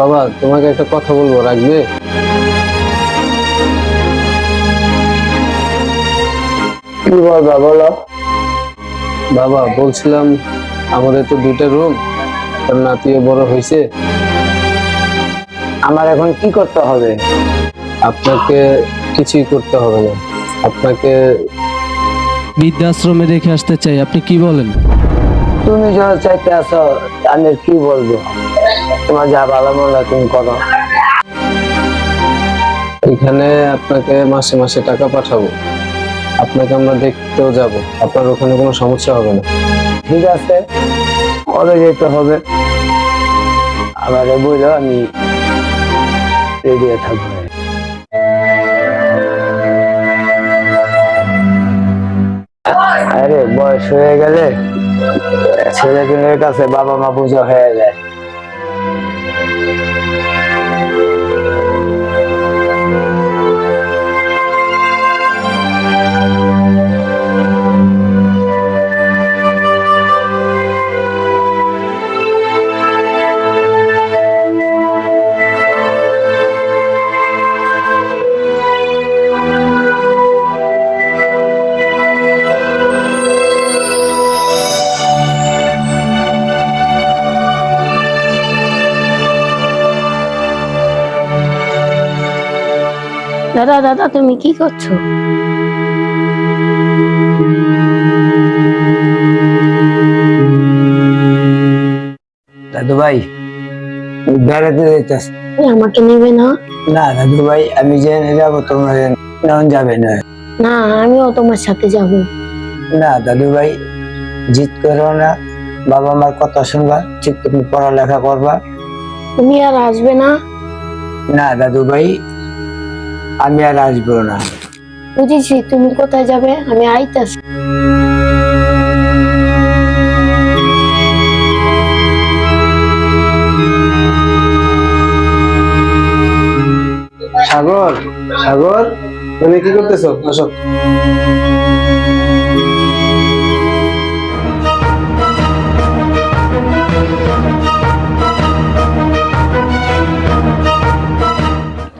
বাবা তোমাকে একটা কথা বলব রাখবে? কি বলবা বলো। বাবা বলছিলাম আমাদের তো দুইটা রুম আর নাতিও বড় হয়েছে। আমার এখন কি করতে হবে? আপনাকে কিছুই করতে হবে না। আপনাকে বৃদ্ধাশ্রমে রেখে আসতে চাই আপনি কি বলেন? তুমি যা চাইতে আসো আমি কি বলব? তোমার যা ভালো মনে হয় তুমি করো। এখানে আপনাকে মাসে মাসে টাকা পাঠাবো। আপনাকে আমরা দেখতেও যাব। আপনার ওখানে কোনো সমস্যা হবে না। ঠিক আছে। কবে যেতে হবে? আমারে বলল আমি রেডি থাকব। আরে বয়স হয়ে গেলে ছেলে কাছে বাবা মা বোঝা হয়ে যায়। দাদা দাদা তুমি কি করছ? দাদু ভাই বেড়াতে আমাকে নেবে না? না দাদু ভাই আমি জেনে যাব তোমরা যেন যাবে না। না আমিও তোমার সাথে যাব। না দাদু ভাই জিত করো না। বাবা মার কথা শুনবা ঠিক তুমি পড়ালেখা করবা। তুমি আর আসবে না? না দাদু ভাই আমি আর আসব না। বুঝেছি তুমি কোথায় যাবে? আমি আইতাছি। সাগর সাগর তুমি কি করতেছো? আসো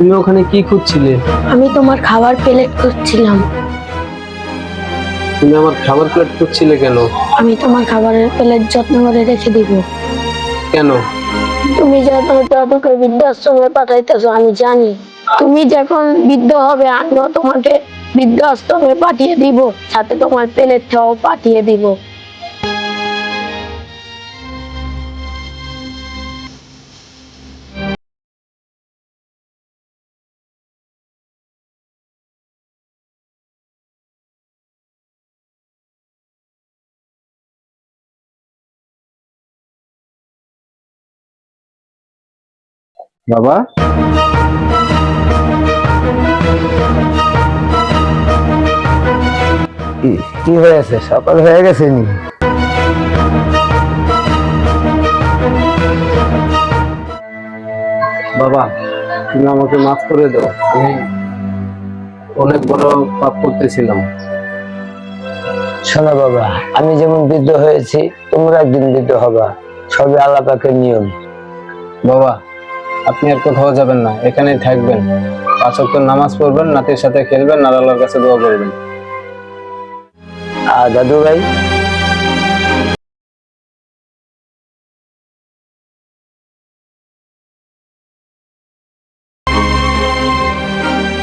তুমি ওখানে কি খুঁজছিলে? আমি তোমার খাবার প্লেট করছিলাম তুমি আমার খাবার প্লেট খুঁজছিলে কেন? আমি তোমার খাবারের প্লেট যত্ন করে রেখে দিব। কেন? তুমি যখন দাদুকে বৃদ্ধাশ্রমে পাঠাইতেছো আমি জানি। তুমি যখন বৃদ্ধ হবে আমিও তোমাকে বৃদ্ধাশ্রমে পাঠিয়ে দিব সাথে তোমার প্লেটটাও পাঠিয়ে দিব। বাবা। কি- হয়েছে? সকাল হয়ে গেছে নি বাবা, তুমি আমাকে মাফ করে দাও। আমি অনেক বড় পাপ করতেছিলাম। শোনো বাবা, আমি যেমন বৃদ্ধ হয়েছি, তোমরা একদিন বৃদ্ধ হবা। সবই আল্লাহ পাকের নিয়ম। বাবা আপনি আর কোথাও যাবেন না, এখানেই থাকবেন। পাঁচক নামাজ পড়বেন, নাতির সাথে খেলবেন আর আল্লাহর কাছে দোয়া করবেন। আর দাদু ভাই